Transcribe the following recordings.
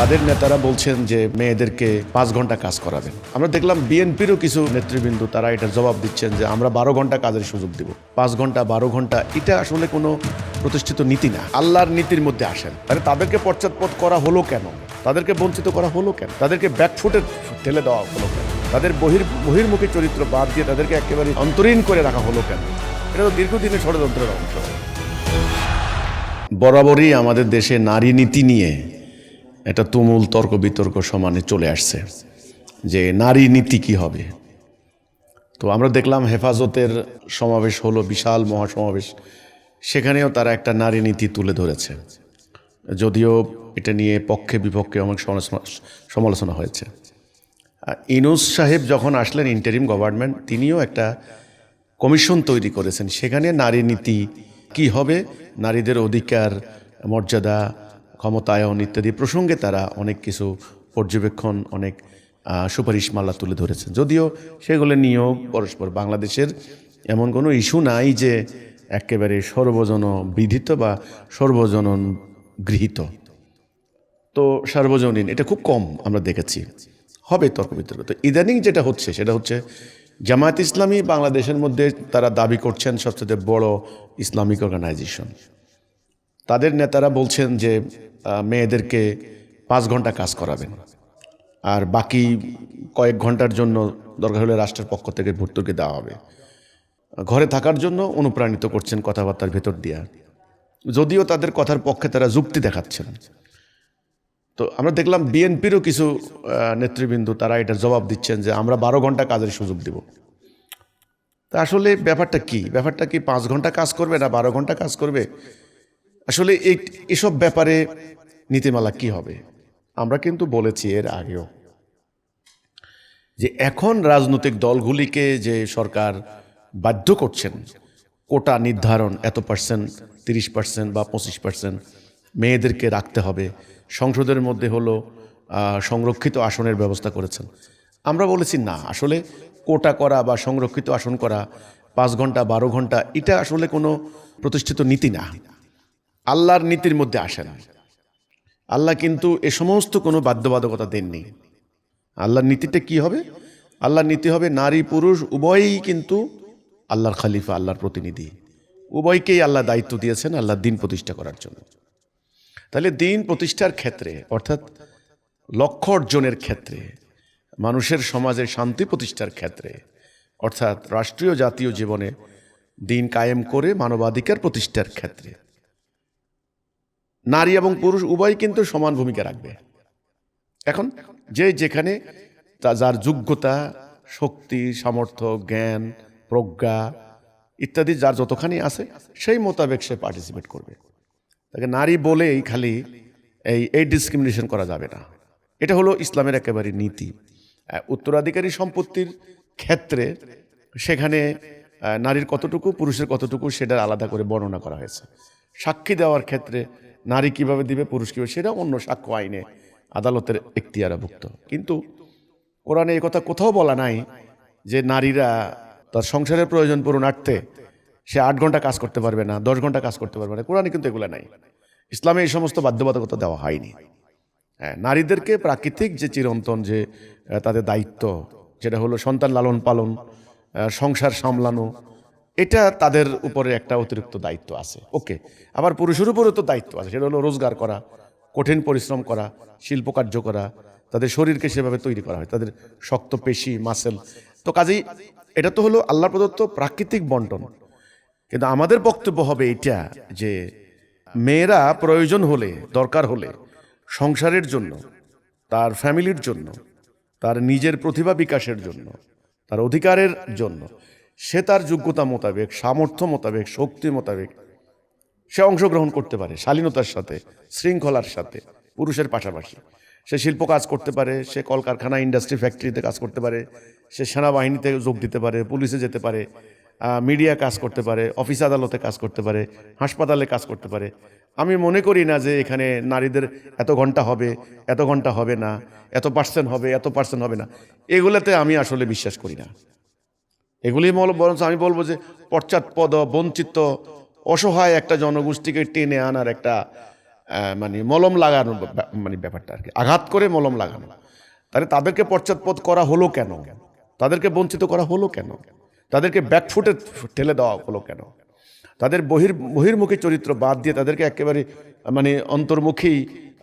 তাদের নেতারা বলছেন যে মেয়েদেরকে পাঁচ ঘণ্টা কাজ করাবেন। আমরা দেখলাম বিএনপিরও কিছু নেতৃবৃন্দ তারা এটা জবাব দিচ্ছেন যে আমরা বারো ঘণ্টা কাজের সুযোগ দিব। পাঁচ ঘণ্টা, বারো ঘণ্টা, এটা আসলে কোনো প্রতিষ্ঠিত নীতি না। আল্লাহর নীতির মধ্যে আসেন। তাহলে তাদেরকে পশ্চাৎপদ করা হলো কেন? তাদেরকে বঞ্চিত করা হলো কেন? তাদেরকে ব্যাকফুটে ঠেলে দেওয়া হলো কেন? তাদের বহির, বহির্মুখী চরিত্র বাদ দিয়ে তাদেরকে একেবারে অন্তরীণ করে রাখা হলো কেন? এটা তো দীর্ঘদিনের ষড়যন্ত্রের অংশ। বরাবরই আমাদের দেশে নারী নীতি নিয়ে একটা তুমুল তর্ক বিতর্ক সমানে চলে আসছে যে নারী নীতি কি হবে? তো আমরা দেখলাম হেফাজতের সমাবেশ হলো, বিশাল মহাসমাবেশ। সেখানেও তারা একটা নারী নীতি তুলে ধরেছে। যদিও এটা নিয়ে পক্ষে বিপক্ষে অনেক সমালোচনা হয়েছে। ইনুস সাহেব যখন আসলেন ইন্টারিম গভর্নমেন্ট তিনিও একটা কমিশন তৈরি করেছেন। সেখানে নারী নীতি কি হবে? নারীদের অধিকার, মর্যাদা ক্ষমতায়ন ইত্যাদি প্রসঙ্গে তারা অনেক কিছু পর্যবেক্ষণ, অনেক সুপারিশমালা তুলে ধরেছেন যদিও সেগুলো নিয়েও পরস্পর বাংলাদেশের এমন কোনো ইস্যু নাই যে একেবারে সর্বজন বিধিত বা সর্বজন গৃহীত। তো সার্বজনীন, এটা খুব কম আমরা দেখেছি। হবে তর্ক বিতর্ক। তো ইদানিং যেটা হচ্ছে, সেটা হচ্ছে জামায়াত ইসলামী বাংলাদেশের মধ্যে তারা দাবি করছেন সবচেয়ে বড় ইসলামিক অর্গানাইজেশন তাদের নেতারা বলছেন যে মেয়েদেরকে পাঁচ ঘণ্টা কাজ করাবেন। আর বাকি কয়েক ঘণ্টার জন্য দরকার হলে রাষ্ট্রের পক্ষ থেকে ভর্তুকি দেওয়া হবে। ঘরে থাকার জন্য অনুপ্রাণিত করছেন কথাবার্তার ভেতর দিয়া। যদিও তাদের কথার পক্ষে তারা যুক্তি দেখাচ্ছেন। তো আমরা দেখলাম বিএনপিরও কিছু নেতৃবৃন্দ তারা এটা জবাব দিচ্ছেন যে, আমরা বারো ঘণ্টা কাজের সুযোগ দিব। তা আসলে ব্যাপারটা কি? ব্যাপারটা কি পাঁচ ঘণ্টা কাজ করবে না বারো ঘণ্টা কাজ করবে? আসলে এসব ব্যাপারে নীতিমালা কি হবে? আমরা কিন্তু বলেছি এর আগেও যে এখন রাজনৈতিক দলগুলিকে যে সরকার বাধ্য করছেন, কোটা নির্ধারণ এত পার্সেন্ট, তিরিশ পার্সেন্ট বা পঁচিশ পার্সেন্ট মেয়েদেরকে রাখতে হবে। সংসদের মধ্যে হলো সংরক্ষিত আসনের ব্যবস্থা করেছেন। আমরা বলেছি না, আসলে কোটা করা বা সংরক্ষিত আসন করা, পাঁচ ঘণ্টা, বারো ঘণ্টা, এটা আসলে কোনো প্রতিষ্ঠিত নীতি না। আল্লাহর নীতির মধ্যে আসে না আল্লাহ কিন্তু এ সমস্ত কোনো বাধ্যবাধকতা দেননি। আল্লাহর নীতিটা কি হবে? আল্লাহর নীতি হবে নারী, পুরুষ, উভয়ই কিন্তু আল্লাহর খালিফা, আল্লাহর প্রতিনিধি। উভয়কেই আল্লাহ দায়িত্ব দিয়েছেন আল্লাহর দিন প্রতিষ্ঠা করার জন্য। তাহলে দিন প্রতিষ্ঠার ক্ষেত্রে, অর্থাৎ লক্ষ্য অর্জনের ক্ষেত্রে, মানুষের সমাজে শান্তি প্রতিষ্ঠার ক্ষেত্রে, অর্থাৎ রাষ্ট্রীয় জাতীয় জীবনে দিন কায়েম করে মানবাধিকার প্রতিষ্ঠার ক্ষেত্রে নারী এবং পুরুষ উভয় কিন্তু সমান ভূমিকা রাখবে। এখন যে যেখানে যার যোগ্যতা, শক্তি, সামর্থ্য, জ্ঞান, প্রজ্ঞা ইত্যাদি যার যতখানি আছে, সেই মোতাবেক সে পার্টিসিপেট করবে। তাকে নারী বলেই খালি এই এই ডিসক্রিমিনেশন করা যাবে না। এটা হলো ইসলামের একেবারে নীতি। উত্তরাধিকারী সম্পত্তির ক্ষেত্রে সেখানে নারীর কতটুকু, পুরুষের কতটুকু সেটা আলাদা করে বর্ণনা করা হয়েছে। সাক্ষী দেওয়ার ক্ষেত্রে নারী কীভাবে দিবে, পুরুষ কীভাবে সেটা অন্য সাক্ষ্য আইনে আদালতের এখতিয়ারাভুক্ত। কিন্তু কোরআনে এই কথা কোথাও বলা নাই যে নারীরা তার সংসারের প্রয়োজন পূরণার্থে সে আট ঘণ্টা কাজ করতে পারবে না, দশ ঘণ্টা কাজ করতে পারবে না। কোরআনে কিন্তু এগুলো নাই। ইসলামে এই সমস্ত বাধ্যবাধকতা দেওয়া হয়নি। হ্যাঁ নারীদেরকে প্রাকৃতিক যে চিরন্তন যে তাদের দায়িত্ব যেটা হলো সন্তান লালন পালন সংসার সামলানো এটা তাদের উপরে একটা অতিরিক্ত দায়িত্ব আছে। ওকে, আবার পুরুষের উপরেও তো দায়িত্ব আছে। সেটা হলো রোজগার করা, কঠিন পরিশ্রম করা, শিল্প কার্য করা, তাদের শরীরকে সেভাবে তৈরি করা হয়, তাদের শক্ত পেশি মাসেল তো কাজেই এটা তো হলো আল্লাহ প্রদত্ত প্রাকৃতিক বন্টন। কিন্তু আমাদের বক্তব্য হবে এটা যে মেয়েরা প্রয়োজন হলে, দরকার হলে সংসারের জন্য, তার ফ্যামিলির জন্য, তার নিজের প্রতিভা বিকাশের জন্য, তার অধিকারের জন্য সে তার যোগ্যতা মোতাবেক, সামর্থ্য মোতাবেক, শক্তি মোতাবেক সে অংশগ্রহণ করতে পারে, শালীনতার সাথে, শৃঙ্খলার সাথে, পুরুষের পাশাপাশি। সে শিল্প কাজ করতে পারে, সে কলকারখানা ইন্ডাস্ট্রি ফ্যাক্টরিতে কাজ করতে পারে, সে সেনাবাহিনীতে যোগ দিতে পারে, পুলিশে যেতে পারে মিডিয়া কাজ করতে পারে অফিস আদালতে কাজ করতে পারে, হাসপাতালে কাজ করতে পারে। আমি মনে করি না যে এখানে নারীদের এত ঘণ্টা হবে, এত ঘণ্টা হবে না, এত পার্সেন্ট হবে, এত পার্সেন্ট হবে না। এগুলোতে আমি আসলে বিশ্বাস করি না। এগুলি বরঞ্চ আমি বলব যে পশ্চাৎপদ, বঞ্চিত, অসহায় একটা জনগোষ্ঠীকে টেনে আনার একটা মানে মলম লাগানো মানে ব্যাপারটা আর কি। আঘাত করে মলম লাগানো। তাহলে তাদেরকে পশ্চাৎপদ করা হলো কেন? তাদেরকে বঞ্চিত করা হলো কেন? তাদেরকে ব্যাকফুটে ঠেলে দেওয়া হলো কেন? তাদের বহির বহির্মুখী চরিত্র বাদ দিয়ে তাদেরকে একেবারে মানে অন্তর্মুখী,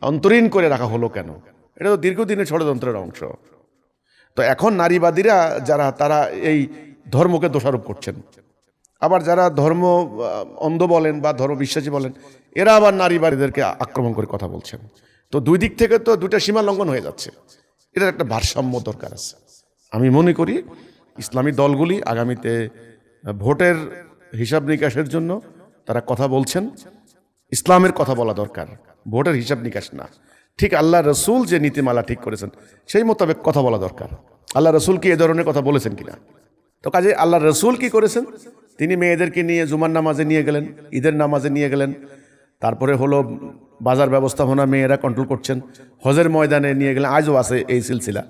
অন্তরীণ করে রাখা হলো কেন? এটা তো দীর্ঘদিনের ষড়যন্ত্রের অংশ। তো এখন নারীবাদীরা যারা, তারা এই ধর্মকে দোষারোপ করছেন। আবার যারা ধর্ম অন্ধ বলেন বা ধর্ম বিশ্বাসী বলেন, এরা আবার নারীবাদীদেরকে আক্রমণ করে কথা বলছেন। তো দুই দিক থেকে তো দুইটা সীমা লঙ্ঘন হয়ে যাচ্ছে। এটার একটা ভারসাম্য দরকার আছে। আমি মনে করি ইসলামী দলগুলি আগামীতে ভোটের হিসাব নিকাশের জন্য তারা কথা বলছেন। ইসলামের কথা বলা দরকার। ভোটের হিসাব নিকাশ না। ঠিক আল্লাহ রসুল যে নীতিমালা ঠিক করেছেন, সেই মোতাবেক কথা বলা দরকার। আল্লাহ রসুল কি এ ধরনের কথা বলেছেন কিনা? তো কাজে আল্লাহ রসুল কি করেছেন? তিনি মেয়েদেরকে নিয়ে জুমার নামাজে নিয়ে গেলেন, ঈদের নামাজে নিয়ে গেলেন। তারপরে হলো বাজার ব্যবস্থাপনা মেয়েরা কন্ট্রোল করছেন। হজের ময়দানে নিয়ে গেলেন, আজও আছে এই সিলসিলা।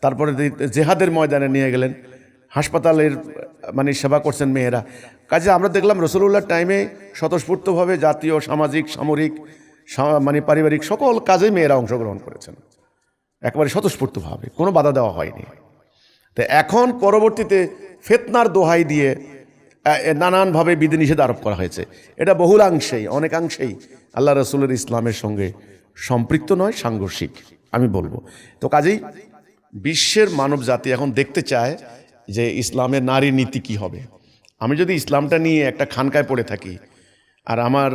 তারপরে জেহাদের ময়দানে নিয়ে গেলেন। হাসপাতালের মানে সেবা করছেন মেয়েরা। কাজে আমরা দেখলাম রসুল্লাহর টাইমে স্বতঃস্ফূর্তভাবে জাতীয়, সামাজিক, সামরিক মানে পারিবারিক সকল কাজে মেয়েরা অংশগ্রহণ করেছেন। একেবারে স্বতঃস্ফূর্তভাবে, কোনো বাধা দেওয়া হয়নি। তো এখন পরবর্তীতে ফেতনার দোহাই দিয়ে নানানভাবে বিধিনিষেধ আরোপ করা হয়েছে। এটা বহুলাংশেই, অনেকাংশেই আল্লাহ রসুলের ইসলামের সঙ্গে সম্পৃক্ত নয়, সাংঘর্ষিক, আমি বলব। তো কাজেই বিশ্বের মানব জাতি এখন দেখতে চায় যে ইসলামের নারী নীতি কি হবে। আমি যদি ইসলামটা নিয়ে একটা খানকায় পড়ে থাকি, আর আমার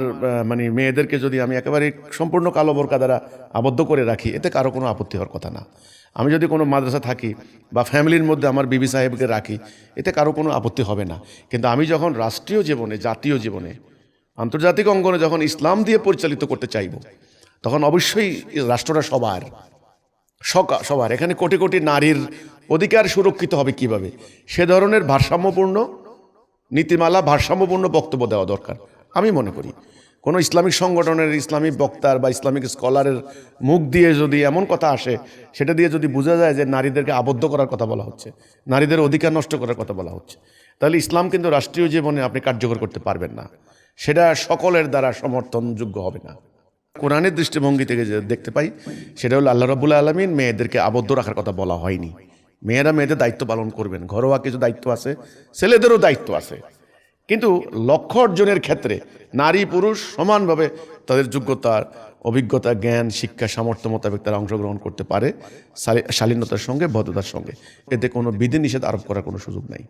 মানে মেয়েদেরকে যদি আমি একেবারে সম্পূর্ণ কালো বোরকা দ্বারা আবদ্ধ করে রাখি, এতে কারও কোনো আপত্তি হওয়ার কথা না। আমি যদি কোনো মাদ্রাসা থাকি বা ফ্যামিলির মধ্যে আমার বিবি সাহেবকে রাখি, এতে কারও কোনো আপত্তি হবে না। কিন্তু আমি যখন রাষ্ট্রীয় জীবনে, জাতীয় জীবনে, আন্তর্জাতিক অঙ্গনে যখন ইসলাম দিয়ে পরিচালিত করতে চাইব, তখন অবশ্যই রাষ্ট্রটা সবার সবার। এখানে কোটি কোটি নারীর অধিকার সুরক্ষিত হবে কীভাবে? সে ধরনের ভারসাম্যপূর্ণ নীতিমালা, ভারসাম্যপূর্ণ বক্তব্য দেওয়া দরকার, আমি মনে করি। কোনো ইসলামিক সংগঠনের ইসলামিক বক্তার বা ইসলামিক স্কলারের মুখ দিয়ে যদি এমন কথা আসে, সেটা দিয়ে যদি বোঝা যায় যে নারীদেরকে আবদ্ধ করার কথা বলা হচ্ছে, নারীদের অধিকার নষ্ট করার কথা বলা হচ্ছে, তাহলে ইসলাম কিন্তু রাষ্ট্রীয় জীবনে আপনি কার্যকর করতে পারবেন না। সেটা সকলের দ্বারা সমর্থনযোগ্য হবে না। কোরআনের দৃষ্টিভঙ্গি থেকে যে দেখতে পাই, সেটা হলো আল্লাহ রবুল্লা আলমিন মেয়েদেরকে আবদ্ধ রাখার কথা বলা হয়নি। মেয়েরা মেয়েদের দায়িত্ব পালন করবেন। ঘরোয়া কিছু দায়িত্ব আছে, ছেলেদেরও দায়িত্ব আছে। কিন্তু লক্ষ অর্জনের ক্ষেত্রে নারী পুরুষ সমানভাবে তাদের যোগ্যতার অভিজ্ঞতা, জ্ঞান, শিক্ষা, সামর্থ্য মোতাবেক তারা অংশগ্রহণ করতে পারে। শালীনতার সঙ্গে, ভদ্রতার সঙ্গে। এতে কোনো বিধিনিষেধ আরোপ করার কোনো সুযোগ নাই।